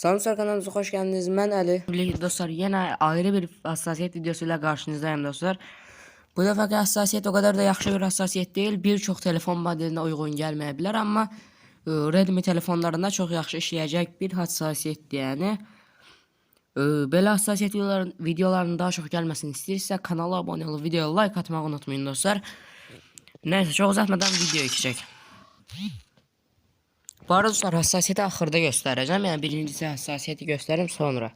Samsung kanalımıza hoş geldiniz. Ben Ali. Dostlar yine ayrı bir hassasiyet videosuyla karşınızdayım dostlar. Bu defaki hassasiyet o kadar da yaxşı bir hassasiyet değil. Birçok telefon modeline uygun gelmeyebilir ama e, Redmi telefonlarında çok yaxşı işleyecek bir hassasiyetdir yani. E, Belə hassasiyet videoların, daha çok gelmesini istiyorsa kanala abone olup videoya like atmayı unutmayın dostlar. Neyse çok uzatmadan video geçecek. Bu arada dostlar hassasiyeti ahırda göstereceğim. Yani birincisi hassasiyeti gösteririm sonra.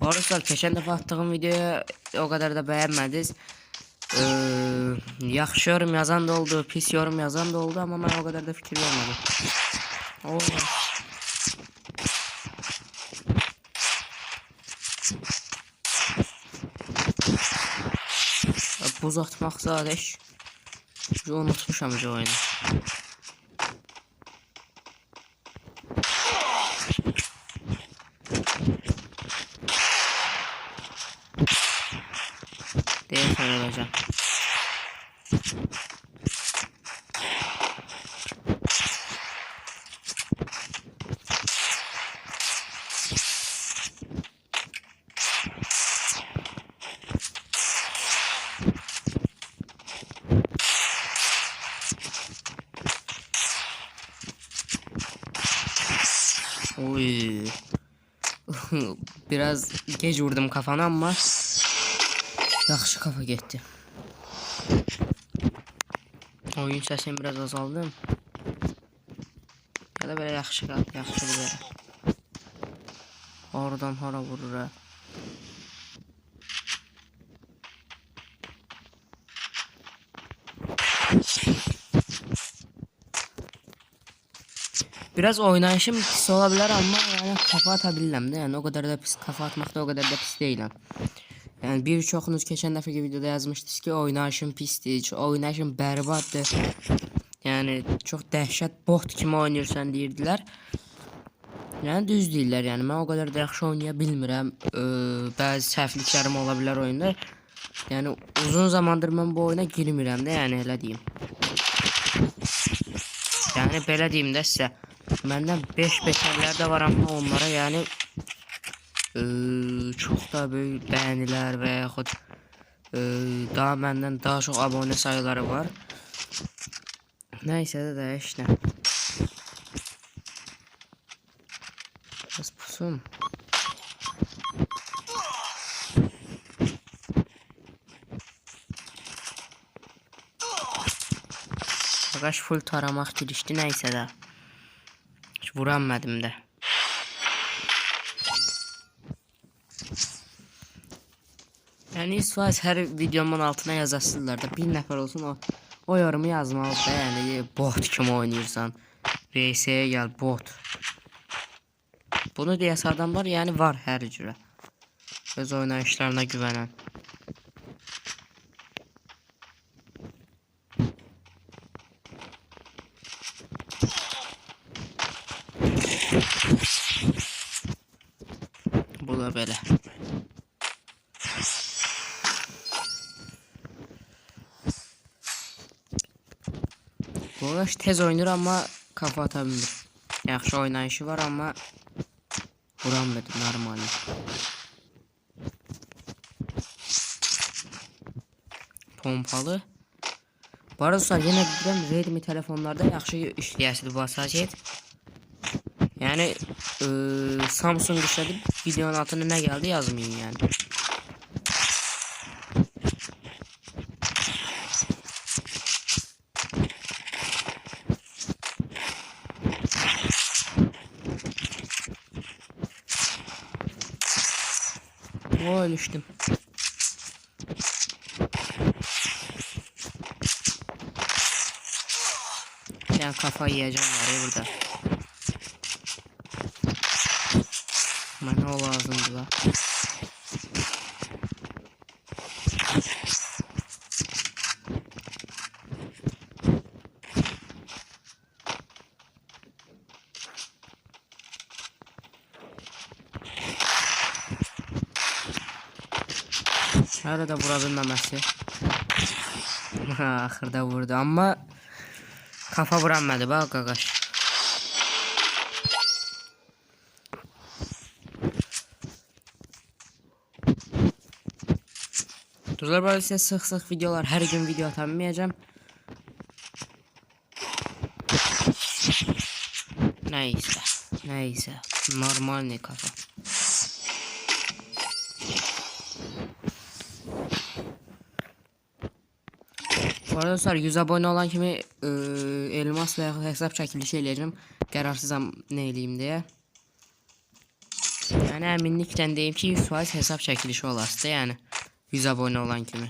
Bu arada dostlar geçen defa attığım videoyu o kadar da beğenmediniz. Ee, yaxşı yorum yazan da oldu, pis yorum yazan da oldu ama ben o kadar da fikir vermedim. Oo. Ya, Buz atmaq zadeş. Unutmuşam bu oyunu. Deyəsən öləcəm. Oy. Biraz geç vurdum kafana ama yaxşı kafa getdi. Oyun səsim biraz azaldı. Ya da belə yaxşı qaldı, yaxşı belə. Oradan hara vurur ha. Biraz oynayışım pis olabilir ama yani kafa atabilirim de yani o kadar da pis kafa atmakta o kadar da pis değilim. Yani birçoğunuz geçen defaki videoda yazmıştınız ki oynayışım pisdir, oynayışım berbatdır. Yani çok dəhşət bot kimi oynayırsan deyirdilər. Yəni düz deyirlər. Yəni mən o qədər də yaxşı oynaya bilmirəm. Ee, bəzi səhvliklərim ola bilər oyunda. Yəni uzun zamandır mən bu oyuna girmirəm də, yəni elə deyim. Yəni belə deyim də sizə. Məndən 5 betərlər də var amma onlara yəni eee, çox da böyük bəyənilər və yaxud eee, daha məndən daha çox abunə sayıları var. Nəysə də dəyiş nə. Bəs pusum. Ağaç full taramaq girişdi nəysə də. Heç vuranmadım da. Yani İsfaç her videomun altına yazasınlar da bir nəfər olsun o o yorumu yazmalı da yani bot kimi oynayırsan. RS'ye gel bot. Bunu deyəsə adamlar yani var hər cürə. Öz oynayışlarına güvənən. Bu da belə. Araç tez oynur ama kafa atabilir. Yaxşı oynayışı var ama vurammadı normal. Pompalı. Bu arada yine bilirəm Redmi telefonlarda yaxşı işləyəsidir bu hassasiyet. Yani e, Samsung işledi videonun altına ne geldi yazmayın yani. O ölüştüm. Yani kafayı yiyeceğim var ya burada. Bana o lazımdı la. Nerede vurabilmemesi? Axırda vurdu amma kafa vuranmadı bak qaqaş. Dostlar böyle size sık sık videolar her gün video atamayacağım. Neyse. Neyse. Normal ne kafa. Bu arada dostlar 100 abone olan kimi e, elmas veya hesap çekilişi eləyəcəm. Qərarsızam nə eləyim deyə. Yəni əminliklə deyim ki 100% hesap çəkilişi olasıdır, yəni 100 abone olan kimi.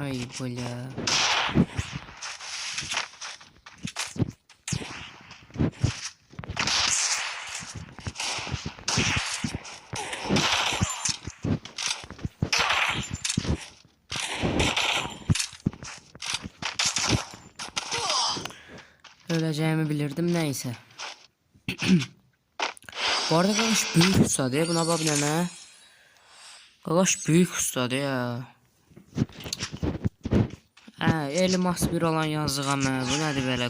Ay бля. Öleceğimi bilirdim neyse. Bu arada Kakaş büyük ustadı ya buna bak ne ne? Kakaş büyük ustadı ya. Hə, elmas bir olan yazığa mən. Bu nədir belə?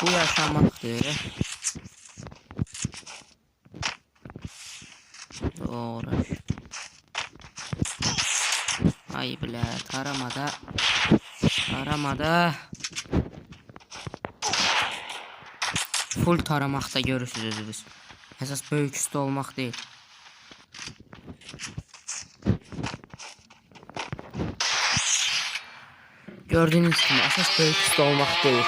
Bu yaşamaqdır. Doğru. Ay bilə, taramada. Taramada. Full taramaqda görürsünüz özünüz. Əsas böyük usta olmaq deyil. Gördüğünüz gibi esas büyük usta olmak değil.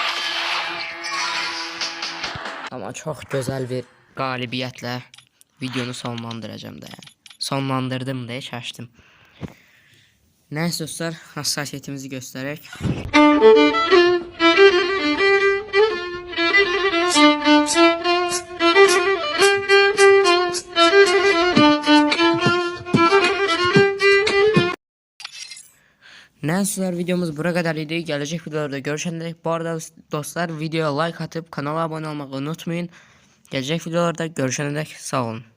Ama çok güzel bir galibiyetle videonu sonlandıracağım da yani. Sonlandırdım diye şaştım. Neyse dostlar hassasiyetimizi göstererek. Neyse videomuz buraya kadar idi. Gelecek videolarda görüşene dek bu arada dostlar videoya like atıp kanala abone olmayı unutmayın. Gelecek videolarda görüşene dek sağ olun.